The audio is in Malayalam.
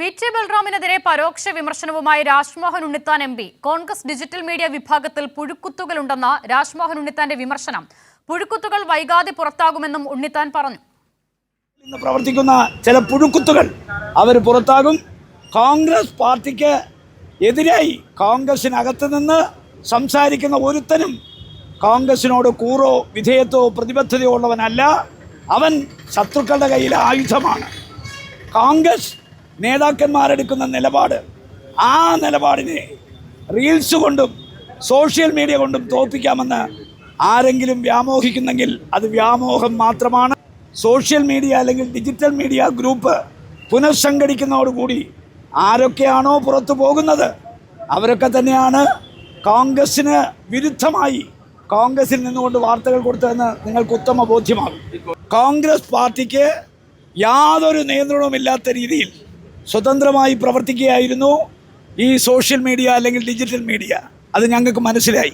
വി ടി ബൽറാമിനെതിരെ പരോക്ഷ വിമർശനവുമായി Rajmohan Unnithan M P. Congress digital media വിഭാഗത്തിൽ പുഴുക്കുത്തുകളുണ്ടെന്ന രാജ്മോഹൻ ഉണ്ണിത്താന്റെ വിമർശനം. പുഴുക്കുത്തുകൾ വൈകാതെ പുറത്താകുമെന്നും ഉണ്ണിത്താൻ പറഞ്ഞു. ഇന്ന് പ്രവർത്തിക്കുന്ന ചില പുഴുക്കുത്തുകൾ അവർ പുറത്താകും. കോൺഗ്രസ് പാർട്ടിക്ക് എതിരായി കോൺഗ്രസിനകത്ത് നിന്ന് സംസാരിക്കുന്ന ഒരുത്തനും കോൺഗ്രസിനോട് കൂറോ വിധേയത്വോ പ്രതിബദ്ധതയോ ഉള്ളവനല്ല. അവൻ ശത്രുക്കളുടെ കയ്യിലെ ആയുധമാണ്. കോൺഗ്രസ് നേതാക്കന്മാരെടുക്കുന്ന നിലപാട് ആ നിലപാടിനെ റീൽസ് കൊണ്ടും സോഷ്യൽ മീഡിയ കൊണ്ടും തോൽപ്പിക്കാമെന്ന് ആരെങ്കിലും വ്യാമോഹിക്കുന്നെങ്കിൽ അത് വ്യാമോഹം മാത്രമാണ്. സോഷ്യൽ മീഡിയ അല്ലെങ്കിൽ ഡിജിറ്റൽ മീഡിയ ഗ്രൂപ്പ് പുനഃസംഘടിക്കുന്നതോടുകൂടി ആരൊക്കെയാണോ പുറത്തു പോകുന്നത് അവരൊക്കെ തന്നെയാണ് കോൺഗ്രസിന് വിരുദ്ധമായി കോൺഗ്രസിൽ നിന്നുകൊണ്ട് വാർത്തകൾ കൊടുത്തതെന്ന് നിങ്ങൾക്ക് ഉത്തമ ബോധ്യമാകും. കോൺഗ്രസ് പാർട്ടിക്ക് യാതൊരു നിയന്ത്രണവുമില്ലാത്ത രീതിയിൽ സ്വതന്ത്രമായി പ്രവർത്തിക്കുകയായിരുന്നു ഈ സോഷ്യൽ മീഡിയ അല്ലെങ്കിൽ ഡിജിറ്റൽ മീഡിയ. അത് ഞങ്ങൾക്ക് മനസ്സിലായി.